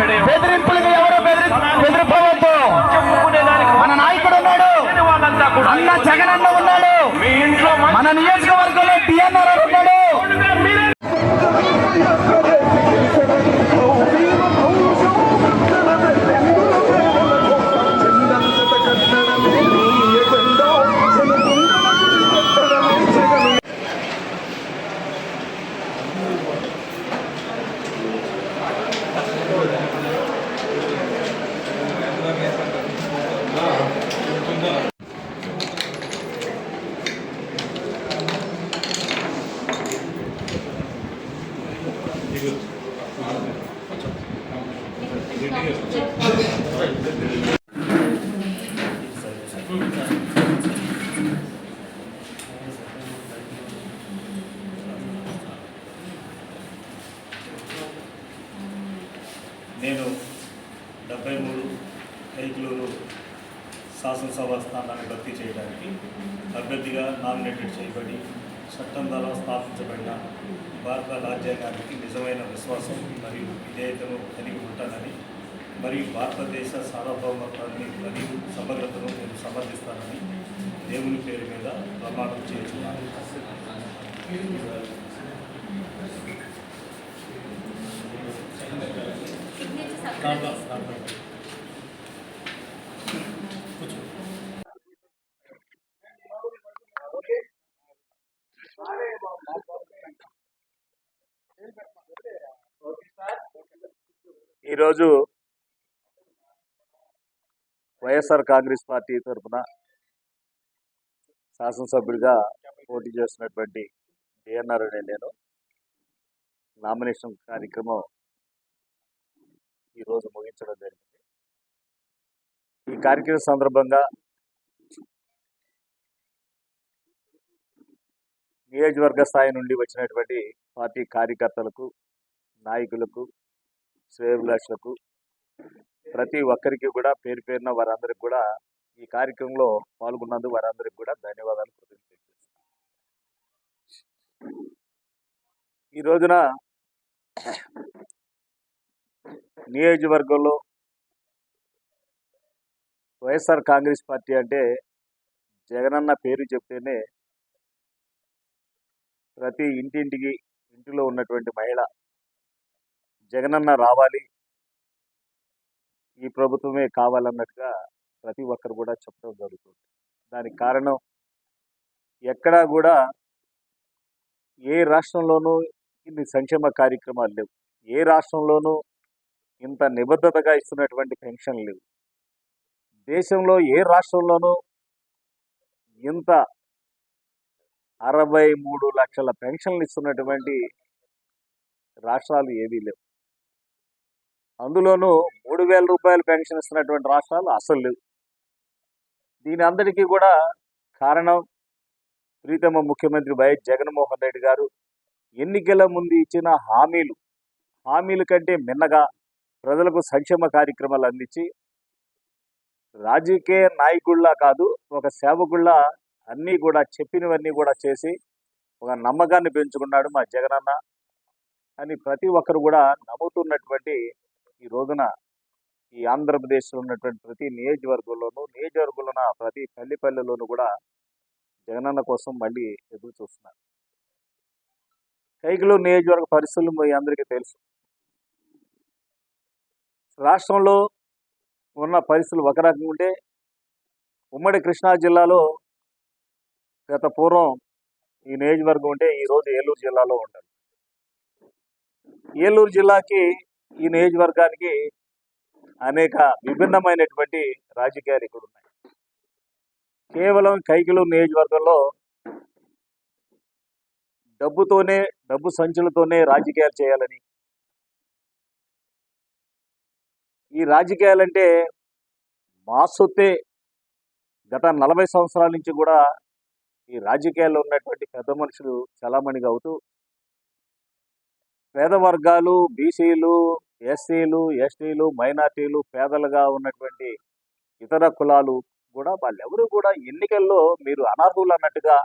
బెదిరింపులకు ఎవరు బెదిరి బెదిరిపోవద్దు. మన నాయకుడు ఉన్నాడు. అన్న జగన్ అన్న ఉన్నాడు. మన నియోజకవర్గంలో డిఎన్ఆర్ నేను డెబ్బై మూడు కైకులూరు శాసనసభ స్థానాన్ని భర్తీ చేయడానికి అభ్యర్థిగా నామినేటెడ్ చేయబడి చట్టం ద్వారా స్థాపించబడిన భారత రాజ్యాంగానికి నిజమైన విశ్వాసం మరియు విధేయతను కలిగి ఉంటానని మరియు భారతదేశ సార్వభౌమత్వాన్ని మరియు సమగ్రతను నేను సమర్థిస్తానని దేవుని పేరు మీద ప్రమాణం చేస్తున్నాను. ఈరోజు వైఎస్ఆర్ కాంగ్రెస్ పార్టీ తరఫున శాసనసభ్యుడిగా పోటీ చేస్తున్నటువంటి డిఎన్ఆర్ అనే నేను నామినేషన్ కార్యక్రమం ఈరోజు ముగించడం జరిగింది. ఈ కార్యక్రమం సందర్భంగా నియోజకవర్గ స్థాయి నుండి వచ్చినటువంటి పార్టీ కార్యకర్తలకు నాయకులకు శ్రేయభిలాషులకు ప్రతి ఒక్కరికి కూడా పేరు పేరున వారందరికి కూడా ఈ కార్యక్రమంలో పాల్గొన్నందుకు వారందరికి కూడా ధన్యవాదాలు కృతజ్ఞతలు ఈ రోజున నియోజకవర్గంలో వైఎస్ఆర్ కాంగ్రెస్ పార్టీ అంటే జగనన్న పేరు చెప్తేనే ప్రతి ఇంటింటికి ఇంటిలో ఉన్నటువంటి మహిళ జగనన్న రావాలి. ఈ ప్రభుత్వమే కావాలన్నట్టుగా ప్రతి ఒక్కరు కూడా చెప్పడం జరుగుతుంది. దానికి కారణం ఎక్కడా కూడా ఏ రాష్ట్రంలోనూ ఇన్ని సంక్షేమ కార్యక్రమాలు లేవు. ఏ రాష్ట్రంలోనూ ఇంత నిబద్ధతగా ఇస్తున్నటువంటి పెన్షన్ లేవు. దేశంలో ఏ రాష్ట్రంలోనూ ఇంత అరవై మూడు లక్షల పెన్షన్లు ఇస్తున్నటువంటి రాష్ట్రాలు ఏవీ లేవు. అందులోనూ మూడు వేల రూపాయల పెన్షన్ ఇస్తున్నటువంటి రాష్ట్రాలు అసలు లేవు. దీని అందరికీ కూడా కారణం ప్రీతమ ముఖ్యమంత్రి వైఎస్ జగన్మోహన్ రెడ్డి గారు ఎన్నికల ముందు ఇచ్చిన హామీలు. హామీల కంటే మిన్నగా ప్రజలకు సంక్షేమ కార్యక్రమాలు అందించి రాజకీయ నాయకుళ్ళ కాదు ఒక సేవకుళ్ళ అన్నీ కూడా చెప్పినవన్నీ కూడా చేసి ఒక నమ్మకాన్ని పెంచుకున్నాడు మా జగనన్న అని ప్రతి ఒక్కరు కూడా నమ్ముతున్నటువంటి ఈ రోజున ఈ ఆంధ్రప్రదేశ్లో ఉన్నటువంటి ప్రతి నియోజకవర్గంలోనూ నియోజకవర్గంలోన ప్రతి పల్లెపల్లెలోనూ కూడా జగనన్న కోసం మళ్ళీ ఎదురు చూస్తున్నారు. కైకిలో నియోజకవర్గ పరిస్థితులు మీ అందరికీ తెలుసు. రాష్ట్రంలో ఉన్న పరిస్థితులు ఒక రకంగా ఉంటే ఉమ్మడి కృష్ణా జిల్లాలో గత పూర్వం ఈ నియోజకవర్గం ఉంటే ఈరోజు ఏలూరు జిల్లాలో ఉంటారు ఏలూరు జిల్లాకి ఈ నియోజకవర్గానికి అనేక విభిన్నమైనటువంటి రాజకీయాలు ఇక్కడ ఉన్నాయి కేవలం కైకిలు నియోజకవర్గంలో డబ్బుతోనే డబ్బు సంచులతోనే రాజకీయాలు చేయాలని. ఈ రాజకీయాలంటే మా సొత్తే గత నలభై సంవత్సరాల నుంచి కూడా ఈ రాజకీయాల్లో ఉన్నటువంటి పెద్ద మనుషులు చలామణిగా అవుతూ పేద వర్గాలు బీసీలు ఎస్సీలు ఎస్టీలు మైనార్టీలు పేదలుగా ఉన్నటువంటి ఇతర కులాలు కూడా వాళ్ళెవరూ కూడా ఎన్నికల్లో మీరు అనర్హులు అన్నట్టుగా